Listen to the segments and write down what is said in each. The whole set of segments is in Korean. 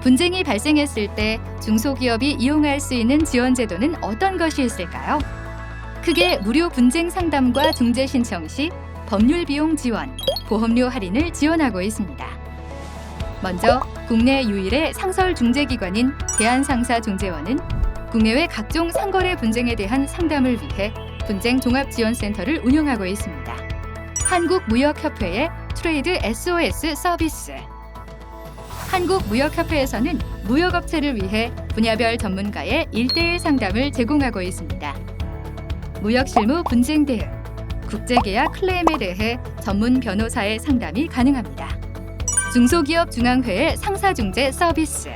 분쟁이 발생했을 때 중소기업이 이용할 수 있는 지원 제도는 어떤 것이 있을까요? 크게 무료 분쟁 상담과 중재 신청 시 법률 비용 지원, 보험료 할인을 지원하고 있습니다. 먼저 국내 유일의 상설 중재 기관인 대한상사 중재원은 국내외 각종 상거래 분쟁에 대한 상담을 위해 분쟁 종합 지원 센터를 운영하고 있습니다. 한국무역협회의 트레이드 SOS 서비스 한국무역협회에서는 무역업체를 위해 분야별 전문가의 일대일 상담을 제공하고 있습니다. 무역실무 분쟁 대응, 국제계약 클레임에 대해 전문 변호사의 상담이 가능합니다. 중소기업 중앙회의 상사중재 서비스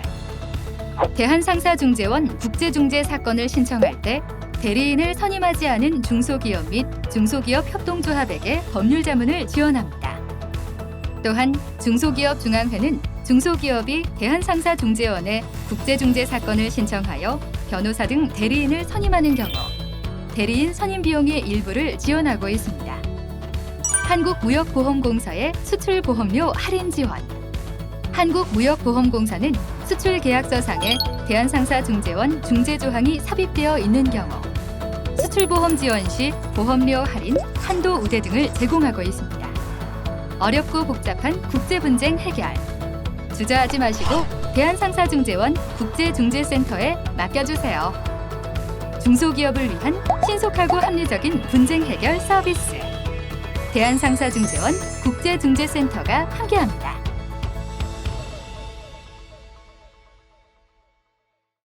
대한상사중재원 국제중재 사건을 신청할 때 대리인을 선임하지 않은 중소기업 및 중소기업 협동조합에게 법률 자문을 지원합니다. 또한 중소기업 중앙회는 중소기업이 대한상사중재원에 국제중재 사건을 신청하여 변호사 등 대리인을 선임하는 경우 대리인 선임 비용의 일부를 지원하고 있습니다. 한국무역보험공사의 수출보험료 할인 지원 한국무역보험공사는 수출계약서상에 대한상사중재원 중재조항이 삽입되어 있는 경우 수출보험 지원 시 보험료 할인, 한도 우대 등을 제공하고 있습니다. 어렵고 복잡한 국제 분쟁 해결 주저하지 마시고 대한상사중재원 국제중재센터에 맡겨주세요. 중소기업을 위한 신속하고 합리적인 분쟁 해결 서비스 대한상사중재원 국제중재센터가 함께합니다.